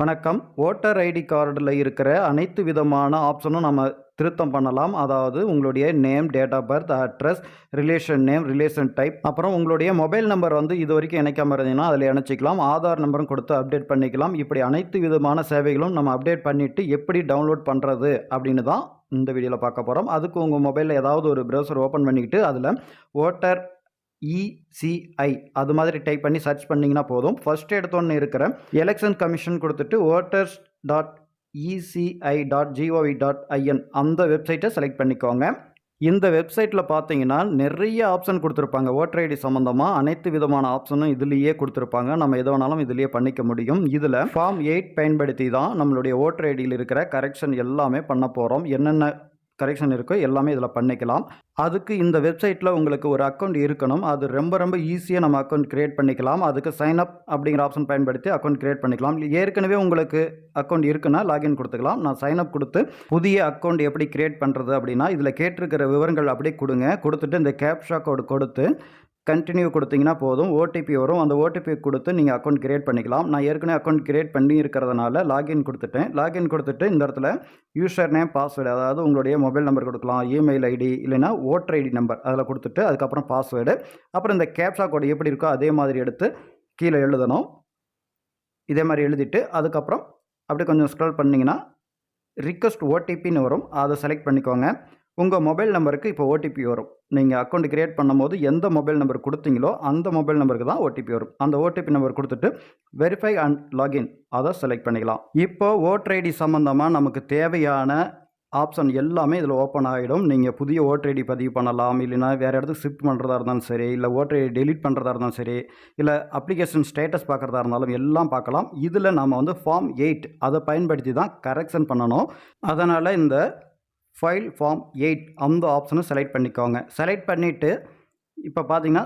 வணக்கம். Voter ID கார்டில் இருக்கிற அனைத்து விதமான ஆப்ஷனும் நம்ம திருத்தம் பண்ணலாம். அதாவது உங்களுடைய name date of birth address relation name relation type அப்புறம் உங்களுடைய மொபைல் நம்பர் வந்து இது வரைக்கும் இணைக்காமல் இருந்தீங்கன்னா அதில் இணைச்சிக்கலாம். ஆதார் நம்பரும் கொடுத்து அப்டேட் பண்ணிக்கலாம். இப்படி அனைத்து விதமான சேவைகளும் நம்ம அப்டேட் பண்ணிவிட்டு எப்படி டவுன்லோட் பண்ணுறது அப்படின்னு தான் இந்த வீடியோவில் பார்க்க போகிறோம் அதுக்கு உங்கள் மொபைலில் ஏதாவது ஒரு ப்ரௌசர் ஓப்பன் பண்ணிக்கிட்டு அதில் ஓட்டர் இசிஐ அது மாதிரி டைப் பண்ணி சர்ச் பண்ணிங்கன்னா போதும். ஃபர்ஸ்ட் எடுத்தோன்னு இருக்கிற எலெக்ஷன் கமிஷன் கொடுத்துட்டு voters dot ECI dot GOV dot IN அந்த வெப்சைட்டை செலக்ட் பண்ணிக்கோங்க. இந்த வெப்சைட்டில் பார்த்தீங்கன்னா நிறைய ஆப்ஷன் கொடுத்துருப்பாங்க. ஓட்டர் ஐடி சம்மந்தமாக அனைத்து விதமான ஆப்ஷனும் இதுலேயே கொடுத்துருப்பாங்க. நம்ம எது வேணாலும் இதுலேயே பண்ணிக்க முடியும். இதில் ஃபார்ம் எயிட் பயன்படுத்தி தான் நம்மளுடைய ஓட்டர் ஐடியில் இருக்கிற கரெக்ஷன் எல்லாமே பண்ண போகிறோம் என்னென்ன கரெக்ஷன் இருக்கோ எல்லாமே இதில் பண்ணிக்கலாம். அதுக்கு இந்த வெப்சைட்டில் உங்களுக்கு ஒரு அக்கௌண்ட் இருக்கணும். அது ரொம்ப ரொம்ப ஈஸியாக நம்ம அக்கௌண்ட் க்ரியேட் பண்ணிக்கலாம். அதுக்கு சைன் அப் அப்படிங்கிற ஆப்ஷன் பயன்படுத்தி அக்கௌண்ட் க்ரியேட் பண்ணிக்கலாம். ஏற்கனவே உங்களுக்கு அக்கௌண்ட் இருக்குன்னா லாகின் கொடுத்துக்கலாம். நான் சைன் அப் கொடுத்து புதிய அக்கௌண்ட் எப்படி க்ரியேட் பண்ணுறது அப்படின்னா இதில் கேட்டிருக்கிற விவரங்கள் அப்படியே கொடுங்க. கொடுத்துட்டு இந்த கேப்ஷா கோடு கொடுத்து கண்டினியூ கொடுத்தீங்கன்னா போதும். ஓடிபி வரும். அந்த ஓடிபி கொடுத்து நீங்கள் அக்கௌண்ட் கிரியேட் பண்ணிக்கலாம். நான் ஏற்கனவே அக்கௌண்ட் கிரியேட் பண்ணி இருக்கிறதுனால லாகின் கொடுத்துட்டேன். லாகின் கொடுத்துட்டு இந்த இடத்துல யூசர் நேம் பாஸ்வேர்டு அதாவது உங்களுடைய மொபைல் நம்பர் கொடுக்கலாம். இமெயில் ஐடி இல்லைனா ஓட்டர் ஐடி நம்பர் அதில் கொடுத்துட்டு அதுக்கப்புறம் பாஸ்வேர்டு அப்புறம் இந்த கேப்ஷா கோடு எப்படி இருக்கோ அதே மாதிரி எடுத்து கீழே எழுதணும். இதே மாதிரி எழுதிட்டு அதுக்கப்புறம் அப்படி கொஞ்சம் ஸ்க்ரோல் பண்ணிங்கன்னா ரிக்வஸ்ட் ஓடிபின்னு வரும். அதை செலக்ட் பண்ணிக்கோங்க. உங்கள் மொபைல் நம்பருக்கு இப்போ ஓடிபி வரும். நீங்கள் அக்கௌண்ட் க்ரியேட் பண்ணும்போது எந்த மொபைல் நம்பர் கொடுத்தீங்களோ அந்த மொபைல் நம்பருக்கு தான் ஓடிபி வரும். அந்த ஓடிபி நம்பர் கொடுத்துட்டு வெரிஃபை அண்ட் லாகின் அதை செலக்ட் பண்ணிக்கலாம். இப்போ ஓட்டர் ஐடி சம்மந்தமாக நமக்கு தேவையான ஆப்ஷன் எல்லாமே இதில் ஓப்பன் ஆகிடும் நீங்கள் புதிய ஓட்டர் ஐடி பதிவு பண்ணலாம். இல்லைனா வேறு இடத்துக்கு ஷிஃப்ட் பண்ணுறதா இருந்தாலும் சரி இல்லை ஓட்டர் ஐடி டெலிட் பண்ணுறதா இருந்தாலும் சரி இல்லை அப்ளிகேஷன் ஸ்டேட்டஸ் பார்க்குறதா இருந்தாலும் எல்லாம் பார்க்கலாம். இதில் நம்ம வந்து ஃபார்ம் எயிட் அதை பயன்படுத்தி தான் கரெக்ஷன் பண்ணணும். அதனால் இந்த ஃபைல் ஃபார்ம் எயிட் அந்த ஆப்ஷனை செலக்ட் பண்ணிக்கோங்க. செலக்ட் பண்ணிவிட்டு இப்போ பார்த்தீங்கன்னா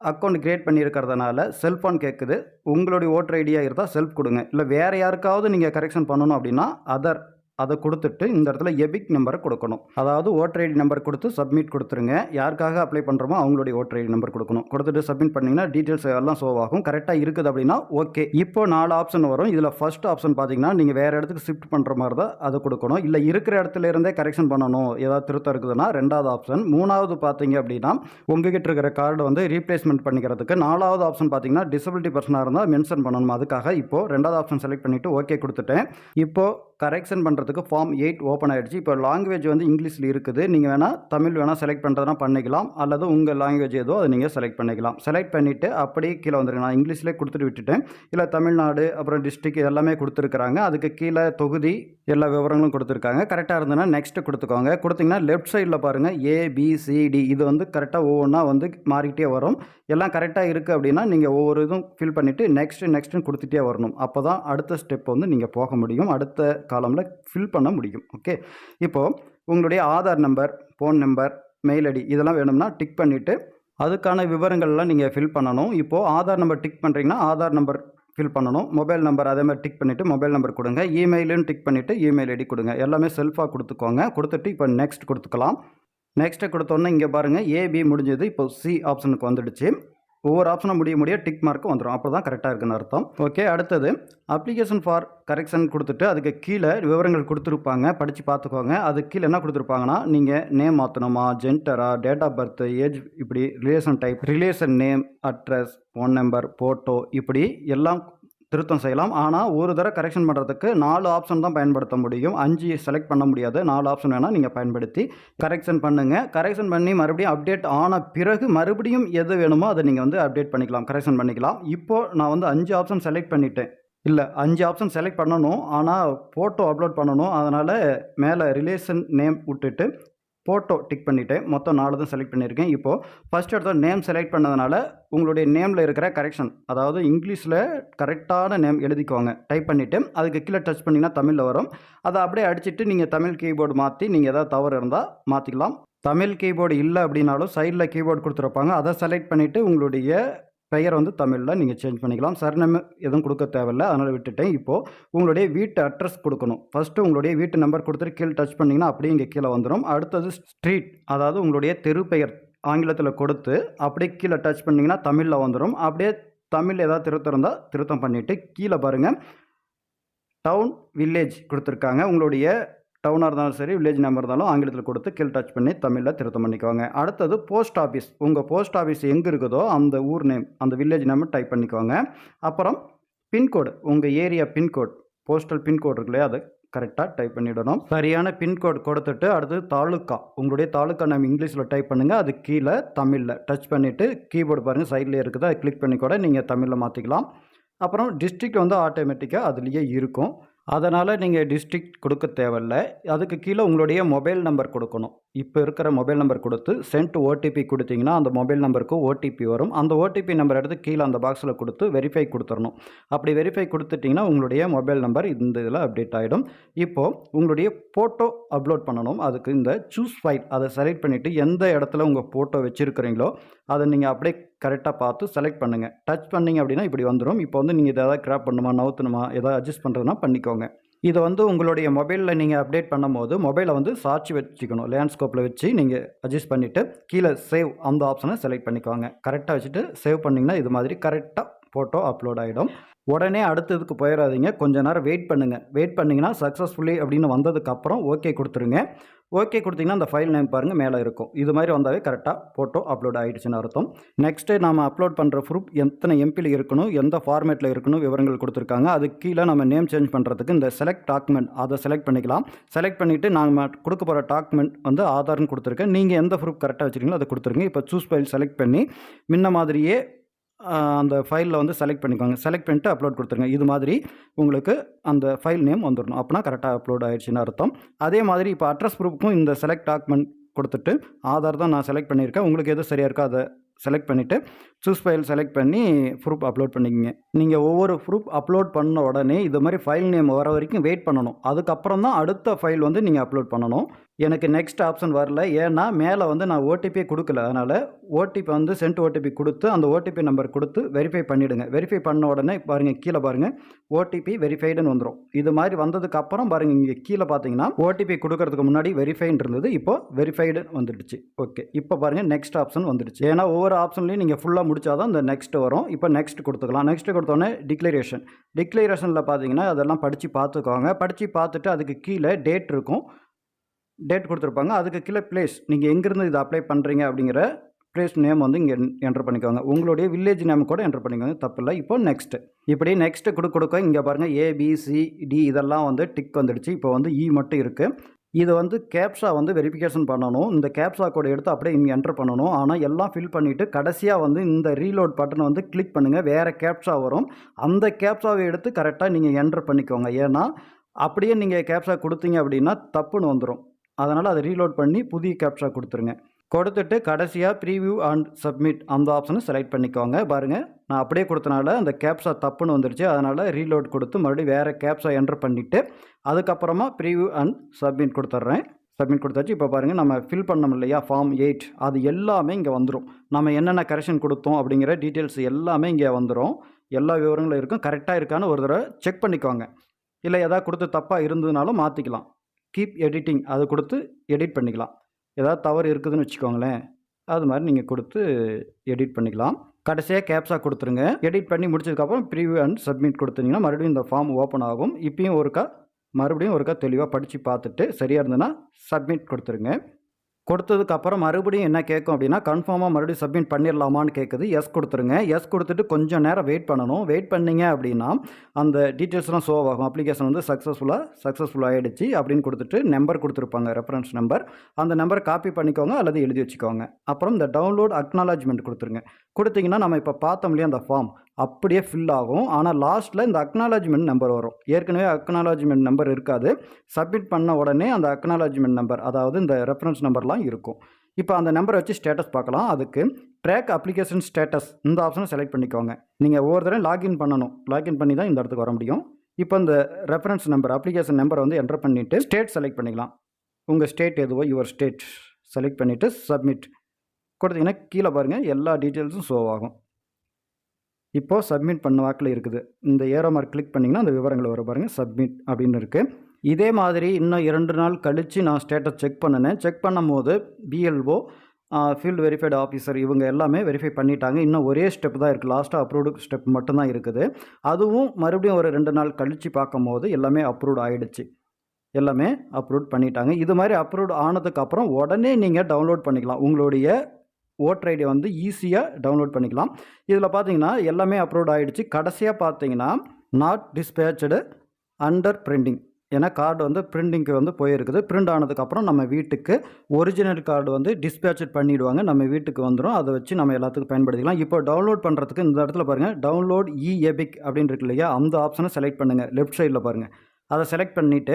அக்கௌண்ட் க்ரியேட் பண்ணியிருக்கிறதுனால செல்ஃபோன் கேட்குது உங்களுடைய ஓட்டர் ஐடியாக இருந்தால் செல்ஃப் கொடுங்க. இல்லை வேறு யாருக்காவது நீங்கள் கரெக்ஷன் பண்ணணும் அப்படின்னா அதர் அதை கொடுத்துட்டு இந்த இடத்துல எபிக் நம்பரை கொடுக்கணும். அதாவது ஓட்டர் ஐடி நம்பர் கொடுத்து சப்மிட் கொடுத்துருங்க. யாருக்காக அப்ளை பண்ணுறோமோ அவங்களுடைய ஓட்டர் ஐடி நம்பர் கொடுக்கணும். கொடுத்துட்டு சப்மிட் பண்ணிங்கன்னா டீட்டெயில்ஸ் எல்லாம் ஷோ ஆகும். கரெக்டாக இருக்குது அப்படின்னா ஓகே இப்போ நாலு ஆப்ஷன் வரும். இதில் ஃபர்ஸ்ட் ஆப்ஷன் பார்த்தீங்கன்னா நீங்கள் வேறு இடத்துக்கு ஷிஃப்ட் பண்ணுற மாதிரி தான் அதை கொடுக்கணும். இல்லை இருக்கிற இடத்துல இருந்தே கரெக்ஷன் பண்ணணும். ஏதாவது திருத்தம் இருக்குதுன்னா ரெண்டாவது ஆப்ஷன் மூணாவது பார்த்தீங்க அப்படின்னா உங்ககிட்ட இருக்கிற கார்டு வந்து ரீப்ளேஸ்மெண்ட் பண்ணிக்கிறதுக்கு நாலாவது ஆப்ஷன் பார்த்தீங்கன்னா டிசபிலிட்டி பர்சனாக இருந்தால் மென்ஷன் பண்ணணும். அதுக்காக இப்போது ரெண்டாவது ஆப்ஷன் செலக்ட் பண்ணிவிட்டு ஓகே கொடுத்துட்டேன். இப்போது கரெக்ஷன் பண்ணுறதுக்கு ஃபார்ம் எயிட் ஓப்பன் ஆகிடுச்சு இப்போ லாங்குவேஜ் வந்து இங்கிலீஷில் இருக்குது. நீங்கள் வேணால் தமிழ் வேணால் செலக்ட் பண்ணுறதுனா பண்ணிக்கலாம். அல்லது உங்கள் லாங்குவேஜ் ஏதோ அதை நீங்கள் செலக்ட் பண்ணிக்கலாம். செலக்ட் பண்ணிவிட்டு அப்படியே கீழே வந்துருங்க. நான் இங்கிலீஷ்லேயே கொடுத்துட்டு விட்டுட்டேன். இல்லை தமிழ்நாடு அப்புறம் டிஸ்ட்ரிக் எல்லாமே கொடுத்துருக்குறாங்க. அதுக்கு கீழே தொகுதி எல்லா விவரங்களும் கொடுத்துருக்காங்க. கரெக்டாக இருந்ததுன்னா நெக்ஸ்ட்டு கொடுத்துக்கோங்க. கொடுத்தீங்கன்னா லெஃப்ட் சைடில் பாருங்கள் ஏபிசிடி இது வந்து கரெக்டாக ஒவ்வொன்றா வந்து மாறிக்கிட்டே வரும். எல்லாம் கரெக்டாக இருக்குது அப்படின்னா நீங்கள் ஒவ்வொரு இதுவும் ஃபில் பண்ணிவிட்டு நெக்ஸ்ட்டு நெக்ஸ்ட்டுன்னு கொடுத்துட்டே வரணும். அப்போ தான் அடுத்த ஸ்டெப் வந்து நீங்கள் போக முடியும். அடுத்த காலமில் ஃபில் பண்ண முடியும். ஓகே இப்போது உங்களுடைய Aadhaar number phone number mail ID இதெல்லாம் வேணும்னா டிக் பண்ணிவிட்டு அதுக்கான விவரங்கள்லாம் நீங்கள் ஃபில் பண்ணணும். இப்போது ஆதார் நம்பர் டிக் பண்ணுறீங்கன்னா ஆதார் நம்பர் ஃபில் பண்ணணும். மொபைல் நம்பர் அதே மாதிரி டிக் பண்ணிவிட்டு மொபைல் நம்பர் கொடுங்க. இமெயிலுன்னு டிக் பண்ணிவிட்டு இமெயில் ஐடி கொடுங்க. எல்லாமே செல்ஃபாக கொடுத்துக்கோங்க. கொடுத்துட்டு இப்போ நெக்ஸ்ட் கொடுத்துக்கலாம். நெக்ஸ்ட்டு கொடுத்தோன்னே இங்கே பாருங்கள் ஏபி முடிஞ்சது. இப்போ சி ஆப்ஷனுக்கு வந்துடுச்சு. ஒவ்வொரு ஆப்ஷனும் முடிய முடிய டிக் மார்க்கு வந்துடும் அப்போ தான் கரெக்டாக இருக்குன்னு அர்த்தம். ஓகே அடுத்தது அப்ளிகேஷன் ஃபார் கரெக்ஷன் கொடுத்துட்டு அதுக்கு கீழே விவரங்கள் கொடுத்துருப்பாங்க. படித்து பார்த்துக்கோங்க. அதுக்கு கீழே என்ன கொடுத்துருப்பாங்கன்னா நீங்கள் நேம் மாற்றணுமா ஜென்டரா டேட் ஆஃப் பர்த் ஏஜ் இப்படி relation type relation name address phone number photo இப்படி எல்லாம் திருத்தம் செய்யலாம். ஆனால் ஒரு தடவை கரெக்ஷன் பண்ணுறதுக்கு நாலு ஆப்ஷன் தான் பயன்படுத்த முடியும். அஞ்சு செலக்ட் பண்ண முடியாது. நாலு ஆப்ஷன் வேணால் நீங்கள் பயன்படுத்தி கரெக்ஷன் பண்ணுங்கள் கரெக்ஷன் பண்ணி மறுபடியும் அப்டேட் ஆன பிறகு மறுபடியும் எது வேணுமோ அதை நீங்கள் வந்து அப்டேட் பண்ணிக்கலாம். கரெக்ஷன் பண்ணிக்கலாம். இப்போது நான் வந்து அஞ்சு ஆப்ஷன் செலக்ட் பண்ணிட்டேன். இல்லை அஞ்சு ஆப்ஷன் செலக்ட் பண்ணணும். ஆனால் ஃபோட்டோ அப்லோட் பண்ணணும். அதனால் மேலே ரிலேஷன் நேம் விட்டுட்டு ஃபோட்டோ டிக் பண்ணிவிட்டேன் மொத்தம் நாலு தான் செலக்ட் பண்ணியிருக்கேன். இப்போது ஃபஸ்ட் எடுத்த நேம் செலக்ட் பண்ணதுனால உங்களுடைய நேமில் இருக்கிற கரெக்ஷன் அதாவது இங்கிலீஷில் கரெக்டான நேம் எழுதிக்கோங்க. டைப் பண்ணிவிட்டு அதுக்கு கீழே டச் பண்ணிங்கன்னா தமிழில் வரும். அதை அப்படியே அடிச்சுட்டு நீங்கள் தமிழ் கீபோர்டு மாற்றி நீங்கள் எதாவது தவறு இருந்தால் மாற்றிக்கலாம் தமிழ் கீபோர்டு இல்லை அப்படின்னாலும் சைடில் கீபோர்டு கொடுத்துருப்பாங்க. அதை செலக்ட் பண்ணிவிட்டு உங்களுடைய பெயர் வந்து தமிழில் நீங்கள் சேஞ்ச் பண்ணிக்கலாம். சர்நேம் எதுவும் கொடுக்க தேவையில்லை. அதனால் விட்டுட்டேன். இப்போது உங்களுடைய வீட்டு அட்ரஸ் கொடுக்கணும். ஃபஸ்ட்டு உங்களுடைய வீட்டு நம்பர் கொடுத்துட்டு கீழே டச் பண்ணிங்கன்னா அப்படியே இங்கே கீழே வந்துடும் அடுத்தது ஸ்ட்ரீட் அதாவது உங்களுடைய தெரு பெயர் ஆங்கிலத்தில் கொடுத்து அப்படியே கீழே டச் பண்ணிங்கன்னா தமிழில் வந்துடும் அப்படியே தமிழ் ஏதாவது திருத்தம் இருந்தால் திருத்தம் பண்ணிவிட்டு கீழே பாருங்கள் டவுன் வில்லேஜ் கொடுத்துருக்காங்க. உங்களுடைய டவுனாக இருந்தாலும் சரி வில்லேஜ் நம்பர் இருந்தாலும் ஆங்கிலத்தில் கொடுத்து கீழ் டச் பண்ணி தமிழில் திருத்தம் பண்ணிக்கோங்க. அடுத்தது போஸ்ட் ஆஃபீஸ் உங்கள் போஸ்ட் ஆஃபீஸ் எங்கே இருக்குதோ அந்த ஊர் நேம் அந்த வில்லேஜ் நேம் டைப் பண்ணிக்கோங்க. அப்புறம் பின்கோடு உங்கள் ஏரியா பின்கோட் போஸ்டல் பின்கோட் இருக்கு இல்லையா அது கரெக்டாக டைப் பண்ணிடணும். சரியான பின்கோட் கொடுத்துட்டு அடுத்து தாலுக்கா. உங்களுடைய தாலுக்கா நம்ம இங்கிலீஷில் டைப் பண்ணுங்கள் அது கீழே தமிழில் டச் பண்ணிவிட்டு கீபோர்டு பாருங்கள் சைட்லேயே இருக்குது அதை கிளிக் பண்ணி கூட நீங்கள் தமிழில் மாற்றிக்கலாம் அப்புறம் டிஸ்ட்ரிக்ட் வந்து ஆட்டோமேட்டிக்காக அதுலேயே இருக்கும். அதனால் நீங்கள் டிஸ்ட்ரிக்ட் கொடுக்க தேவையில்ல. அதுக்கு கீழே உங்களுடைய மொபைல் நம்பர் கொடுக்கணும். இப்போ இருக்கிற மொபைல் நம்பர் கொடுத்து சென்ட் ஓடிபி கொடுத்தீங்கன்னா அந்த மொபைல் நம்பருக்கு ஓடிபி வரும். அந்த ஓடிபி நம்பர் எடுத்து கீழே அந்த பாக்ஸில் கொடுத்து வெரிஃபை கொடுத்துடணும் அப்படி வெரிஃபை கொடுத்துட்டிங்கன்னா உங்களுடைய மொபைல் நம்பர் இந்த இதில் அப்டேட் ஆகிடும் இப்போது உங்களுடைய ஃபோட்டோ அப்லோட் பண்ணணும். அதுக்கு இந்த சூஸ் ஃபைல் அதை செலக்ட் பண்ணிவிட்டு எந்த இடத்துல உங்கள் ஃபோட்டோ வச்சுருக்கிறீங்களோ அதை நீங்கள் அப்படியே கரெக்டாக பார்த்து செலக்ட் பண்ணுங்கள் டச் பண்ணிங்க அப்படின்னா இப்படி வந்துடும் இப்போ வந்து நீங்கள் இதை எதாவது கிராப் பண்ணுமா நவுத்தணுமா எதாவது அட்ஜஸ்ட் பண்ணுறதுனா பண்ணிக்கோங்க. இதை வந்து உங்களுடைய மொபைலில் நீங்கள் அப்டேட் பண்ணும்போது மொபைலை வந்து சாட்சி வச்சுக்கணும். லேண்ட்ஸ்கோப்பில் வச்சு நீங்கள் அட்ஜஸ்ட் பண்ணிவிட்டு கீழே சேவ் அந்த ஆப்ஷனை செலக்ட் பண்ணிக்கோங்க. கரெக்டாக வச்சுட்டு சேவ் பண்ணிங்கன்னா இது மாதிரி கரெக்டாக ஃபோட்டோ அப்லோட் ஆகிடும் உடனே அடுத்ததுக்கு போயிடாதீங்க கொஞ்ச நேரம் வெயிட் பண்ணுங்கள் வெயிட் பண்ணிங்கன்னா சக்ஸஸ்ஃபுல்லி அப்படின்னு வந்ததுக்கப்புறம் ஓகே கொடுத்துருங்க. ஓகே கொடுத்தீங்கன்னா அந்த ஃபைல் நேம் பாருங்கள் மேலே இருக்கும். இது மாதிரி வந்தாவே கரெக்டாக ஃபோட்டோ அப்லோட் ஆகிடுச்சுன்னு அர்த்தம். நெக்ஸ்ட்டு நம்ம அப்லோட் பண்ணுற ப்ரூஃப் எத்தனை எம்பியில் இருக்கணும் எந்த ஃபார்மேட்டில் இருக்கணும் விவரங்கள் கொடுத்துருக்காங்க. அதுக்கு கீழே நம்ம நேம் சேஞ்ச் பண்ணுறதுக்கு இந்த செலக்ட் டாக்குமெண்ட் அதை செலக்ட் பண்ணிக்கலாம். செலக்ட் பண்ணிவிட்டு நாங்கள் கொடுக்க போகிற டாக்குமெண்ட் வந்து ஆதார்னு கொடுத்துருக்கேன். நீங்கள் எந்த ப்ரூஃப் கரெக்டாக வச்சுருக்கீங்களோ அதை கொடுத்துருங்க. இப்போ சூஸ் ஃபைல் செலக்ட் பண்ணி முன்ன மாதிரியே அந்த ஃபைலில் வந்து செலக்ட் பண்ணிக்கோங்க. செலக்ட் பண்ணிட்டு அப்லோட் கொடுத்துருங்க. இது மாதிரி உங்களுக்கு அந்த ஃபைல் நேம் வந்துடணும் அப்படின்னா கரெக்டாக அப்லோட் ஆயிடுச்சுன்னு அர்த்தம். அதே மாதிரி இப்போ அட்ரஸ் ப்ரூஃப்க்கும் இந்த செலக்ட் டாக்குமெண்ட் கொடுத்துட்டு ஆதார் தான் நான் செலக்ட் பண்ணியிருக்கேன். உங்களுக்கு எது சரியாக இருக்கோ அதை செலக்ட் பண்ணிவிட்டு சூஸ் ஃபைல் செலக்ட் பண்ணி ப்ரூஃப் அப்லோட் பண்ணிக்கிங்க. நீங்கள் ஒவ்வொரு ப்ரூஃப் அப்லோட் பண்ண உடனே இது மாதிரி ஃபைல் நேம் வர வரைக்கும் வெயிட் பண்ணணும். அதுக்கப்புறம் தான் அடுத்த ஃபைல் வந்து நீங்கள் அப்லோட் பண்ணணும். எனக்கு நெக்ஸ்ட் ஆப்ஷன் வரல. ஏன்னா மேலே வந்து நான் ஓடிபி கொடுக்கல. அதனால் ஓடிபி வந்து சென்ட் ஓடிபி கொடுத்து அந்த ஓடிபி நம்பர் கொடுத்து வெரிஃபை பண்ணிவிடுங்க வெரிஃபை பண்ண உடனே பாருங்கள் கீழே பாருங்கள் ஓடிபி வெரிஃபைடுன்னு வந்துடும் இது மாதிரி வந்ததுக்கு அப்புறம் பாருங்கள் இங்கே கீழே பார்த்தீங்கன்னா ஓடிபி கொடுக்கறதுக்கு முன்னாடி வெரிஃபைன்னு இருந்தது. இப்போ வெரிஃபைடு வந்துடுச்சு. ஓகே இப்போ பாருங்கள் நெக்ஸ்ட் ஆப்ஷன் வந்துடுச்சு. ஏன்னா ஒவ்வொரு ஆப்ஷன்லையும் நீங்கள் ஃபுல்லாக முடிச்சாதான் இந்த நெக்ஸ்ட் வரும். இப்போ நெக்ஸ்ட் கொடுத்துக்கலாம். நெக்ஸ்ட் கொடுத்தோன்னே டிக்ளரேஷன் டிக்ளரேஷனில் பார்த்தீங்கன்னா அதெல்லாம் படித்து பார்த்துக்கோங்க படித்து பார்த்துட்டு அதுக்கு கீழே டேட் இருக்கும். டேட் கொடுத்துருப்பாங்க. அதுக்கு கீழே பிளேஸ் நீங்கள் எங்கேருந்து இதை அப்ளை பண்ணுறீங்க அப்படிங்கிற பிளேஸ் நேம் வந்து இங்கே என்டர் பண்ணிக்கோங்க. உங்களுடைய வில்லேஜ் நேம் கூட என்டர் பண்ணிக்கோங்க. தப்பில்லை. இப்போ நெக்ஸ்ட்டு இப்படி நெக்ஸ்ட்டு கொடுக்க கொடுக்க இங்கே பாருங்கள் ஏபிசிடி இதெல்லாம் வந்து டிக் வந்துடுச்சு. இப்போ வந்து இ மட்டும் இருக்குது இது வந்து கேப்ஸா வந்து வெரிஃபிகேஷன் பண்ணணும். இந்த கேப்ஸா கூட எடுத்து அப்படியே இங்கே என்டர் பண்ணணும். ஆனால் எல்லாம் ஃபில் பண்ணிவிட்டு கடைசியாக வந்து இந்த ரீலோட் பட்டனை வந்து கிளிக் பண்ணுங்கள் வேறு கேப்ஸா வரும். அந்த கேப்ஸாவை எடுத்து கரெக்டாக நீங்கள் என்டர் பண்ணிக்கோங்க. ஏன்னா அப்படியே நீங்கள் கேப்ஸா கொடுத்தீங்க அப்படின்னா தப்புன்னு வந்துடும் அதனால் அதை ரீலோட் பண்ணி புதிய கேப்ஷா கொடுத்துருங்க. கொடுத்துட்டு கடைசியாக ப்ரீவியூ அண்ட் சப்மிட் அந்த ஆப்ஷனை செலக்ட் பண்ணிக்கோங்க. பாருங்கள் நான் அப்படியே கொடுத்தனால அந்த கேப்ஸா தப்புன்னு வந்துருச்சு. அதனால் ரீலோட் கொடுத்து மறுபடியும் வேறு கேப்ஷா என்டர் பண்ணிவிட்டு அதுக்கப்புறமா ப்ரீவியூ அண்ட் சப்மிட் கொடுத்துட்றேன். சப்மிட் கொடுத்தாச்சு. இப்போ பாருங்கள் நம்ம ஃபில் பண்ணோம் இல்லையா? ஃபார்ம் எயிட் அது எல்லாமே இங்கே வந்துடும் நம்ம என்னென்ன கரெக்ஷன் கொடுத்தோம் அப்படிங்கிற டீட்டெயில்ஸ் எல்லாமே இங்கே வந்துடும் எல்லா விவரங்களும் இருக்கும். கரெக்டாக இருக்கான்னு ஒரு தடவை செக் பண்ணிக்கோங்க. இல்லை எதாவது கொடுத்து தப்பாக இருந்ததுனாலும் மாற்றிக்கலாம் கீப் எடிட்டிங் அதை கொடுத்து எடிட் பண்ணிக்கலாம். ஏதாவது தவறு இருக்குதுன்னு வச்சுக்கோங்களேன். அது மாதிரி நீங்கள் கொடுத்து எடிட் பண்ணிக்கலாம். கடைசியாக கேப்ஸாக கொடுத்துருங்க. எடிட் பண்ணி முடிச்சதுக்கப்புறம் ப்ரீவியூ அண்ட் சப்மிட் கொடுத்தீங்கன்னா மறுபடியும் இந்த ஃபார்ம் ஓப்பன் ஆகும். இப்பயும் ஒருக்கா மறுபடியும் ஒருக்கா தெளிவாக படித்து பார்த்துட்டு சரியாக இருந்ததுன்னா சப்மிட் கொடுத்துருங்க. கொடுத்ததுக்கப்புறம் மறுபடியும் என்ன கேட்கும் அப்படின்னா கன்ஃபார்மாக மறுபடியும் சப்மிட் பண்ணிடலாமான்னு கேட்குது எஸ் கொடுத்துருங்க. எஸ் கொடுத்துட்டு கொஞ்சம் நேரம் வெயிட் பண்ணணும். வெயிட் பண்ணீங்க அப்படின்னா அந்த டீட்டெயில்ஸ்லாம் ஷோ ஆகும். அப்ளிகேஷன் வந்து சக்ஸஸ்ஃபுல்லாக சக்ஸஸ்ஃபுல் ஆகிடுச்சு அப்படின்னு கொடுத்துட்டு நம்பர் கொடுத்துருப்பாங்க ரெஃபரன்ஸ் நம்பர் அந்த நம்பரை காப்பி பண்ணிக்கோங்க அல்லது எழுதி வச்சுக்கோங்க. அப்புறம் இந்த டவுன்லோட் அக்னாலஜ்மெண்ட் கொடுத்துருங்க. கொடுத்தீங்கன்னா நம்ம இப்போ பார்த்தோம் இல்லையா அந்த ஃபார்ம் அப்படியே ஃபில் ஆகும். ஆனால் லாஸ்ட்டில் இந்த அக்னாலஜ்மெண்ட் நம்பர் வரும். ஏற்கனவே அக்னாலஜ்மெண்ட் நம்பர் இருக்காது. சப்மிட் பண்ண உடனே அந்த அக்னாலஜ்மெண்ட் நம்பர் அதாவது இந்த ரெஃபரன்ஸ் நம்பர்லாம் இருக்கும். இப்போ அந்த நம்பரை வச்சு ஸ்டேட்டஸ் பார்க்கலாம். அதுக்கு ட்ராக் அப்ளிகேஷன் ஸ்டேட்டஸ் இந்த ஆப்ஷனை செலக்ட் பண்ணிக்கோங்க. நீங்கள் ஒவ்வொரு தடவை லாகின் பண்ணணும். லாகின் பண்ணி தான் இந்த இடத்துக்கு வர முடியும். இப்போ இந்த ரெஃபரன்ஸ் நம்பர் அப்ளிகேஷன் நம்பரை வந்து என்டர் பண்ணிவிட்டு ஸ்டேட் செலக்ட் பண்ணிக்கலாம். உங்கள் ஸ்டேட் எதுவோ யுவர் ஸ்டேட் செலக்ட் பண்ணிவிட்டு சப்மிட் கொடுத்தீங்கன்னா கீழே பாருங்கள் எல்லா டீட்டெயில்ஸும் ஷோ ஆகும். இப்போது சப்மிட் பண்ண வாக்கில் இருக்குது. இந்த ஏரோ மார்க் கிளிக் பண்ணிங்கன்னா அந்த விவரங்கள் வர பாருங்கள் சப்மிட் அப்படின்னு இருக்குது இதே மாதிரி இன்னும் இரண்டு நாள் கழித்து நான் ஸ்டேட்டஸ் செக் பண்ணினேன். செக் பண்ணும்போது பிஎல்ஓ ஃபீல்டு வெரிஃபைடு ஆஃபீஸர் இவங்க எல்லாமே வெரிஃபை பண்ணிட்டாங்க. இன்னும் ஒரே ஸ்டெப் தான் இருக்குது லாஸ்ட்டாக அப்ரூவ்டு ஸ்டெப் மட்டும்தான் இருக்குது. அதுவும் மறுபடியும் ஒரு ரெண்டு நாள் கழித்து பார்க்கும்போது எல்லாமே அப்ரூவ்ட் ஆகிடுச்சு எல்லாமே அப்ரூவ் பண்ணிட்டாங்க. இது மாதிரி அப்ரூவ் ஆனதுக்கப்புறம் உடனே நீங்கள் டவுன்லோட் பண்ணிக்கலாம். உங்களுடைய ஓட்டர் ஐடி வந்து ஈஸியாக டவுன்லோட் பண்ணிக்கலாம். இதில் பார்த்தீங்கன்னா எல்லாமே அப்ரூவ் ஆகிடுச்சு கடைசியாக பார்த்தீங்கன்னா நாட் டிஸ்பேச்சடு அண்டர் பிரிண்டிங். ஏன்னா கார்டு வந்து பிரிண்டிங்க்கு வந்து போயிருக்குது. பிரிண்ட் ஆனதுக்கப்புறம் நம்ம வீட்டுக்கு ஒரிஜினல் கார்டு வந்து டிஸ்பேச்சட் பண்ணிவிடுவாங்க நம்ம வீட்டுக்கு வந்துடும் அதை வச்சு நம்ம எல்லாத்துக்கும் பயன்படுத்திக்கலாம். இப்போ டவுன்லோட் பண்ணுறதுக்கு இந்த இடத்துல பாருங்கள் டவுன்லோட் இ எபிக் அப்படின்னு இருக்கு இல்லையா? அந்த ஆப்ஷனை செலக்ட் பண்ணுங்கள் லெஃப்ட் சைடில் பாருங்கள் அதை செலக்ட் பண்ணிவிட்டு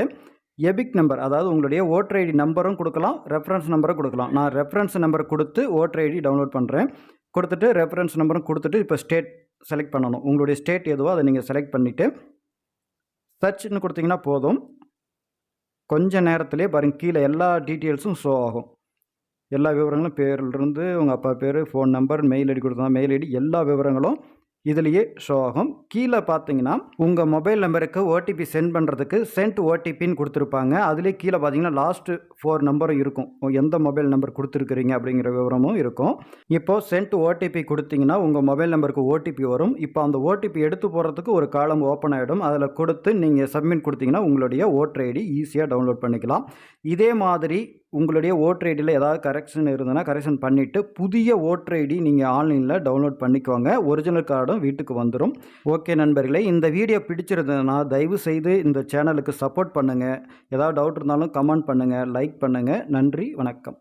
எபிக் நம்பர் அதாவது உங்களுடைய ஓட்டர் ஐடி நம்பரும் கொடுக்கலாம் ரெஃபரன்ஸ் நம்பரும் கொடுக்கலாம். நான் ரெஃபரன்ஸ் நம்பர் கொடுத்து ஓட்டர் ஐடி டவுன்லோட் பண்ணுறேன் கொடுத்துட்டு ரெஃபரன்ஸ் நம்பரும் கொடுத்துட்டு இப்போ ஸ்டேட் செலக்ட் பண்ணணும். உங்களுடைய ஸ்டேட் எதுவோ அதை நீங்கள் செலக்ட் பண்ணிவிட்டு சர்ச்னு கொடுத்தீங்கன்னா போதும். கொஞ்ச நேரத்திலே பாருங்க கீழே எல்லா டீட்டெயில்ஸும் ஷோ ஆகும். எல்லா விவரங்களும் பேர்லேருந்து உங்கள் அப்பா பேர் ஃபோன் நம்பர் மெயில் ஐடி கொடுத்தா மெயில் ஐடி எல்லா விவரங்களும் இதுலேயே ஷோ ஆகும். கீழே பார்த்தீங்கன்னா உங்கள் மொபைல் நம்பருக்கு ஓடிபி சென்ட் பண்ணுறதுக்கு சென்ட் ஓடிபின்னு கொடுத்துருப்பாங்க. அதுலேயே கீழே பார்த்தீங்கன்னா லாஸ்ட்டு ஃபோர் நம்பரும் இருக்கும். எந்த மொபைல் நம்பர் கொடுத்துருக்குறீங்க அப்படிங்கிற விவரமும் இருக்கும். இப்போது சென்ட் ஓடிபி கொடுத்தீங்கன்னா உங்கள் மொபைல் நம்பருக்கு ஓடிபி வரும். இப்போ அந்த ஓடிபி எடுத்து போகிறதுக்கு ஒரு காலம் ஓப்பன் ஆகிடும் அதில் கொடுத்து நீங்கள் சப்மிட் கொடுத்தீங்கன்னா உங்களுடைய ஓட்டர் ஐடி ஈஸியாக டவுன்லோட் பண்ணிக்கலாம். இதே மாதிரி உங்களுடைய ஓட்டர் ஐடியில் ஏதாவது கரெக்ஷன் இருந்ததுன்னா கரெக்ஷன் பண்ணிவிட்டு புதிய ஓட்டர் ஐடி நீங்கள் ஆன்லைனில் டவுன்லோட் பண்ணிக்கோங்க. ஒரிஜினல் கார்டும் வீட்டுக்கு வந்துடும் ஓகே நண்பர்களே இந்த வீடியோ பிடிச்சிருந்ததுன்னா தயவு செய்து இந்த சேனலுக்கு சப்போர்ட் பண்ணுங்கள் ஏதாவது டவுட் இருந்தாலும் கமெண்ட் பண்ணுங்கள் லைக் பண்ணுங்கள் நன்றி வணக்கம்.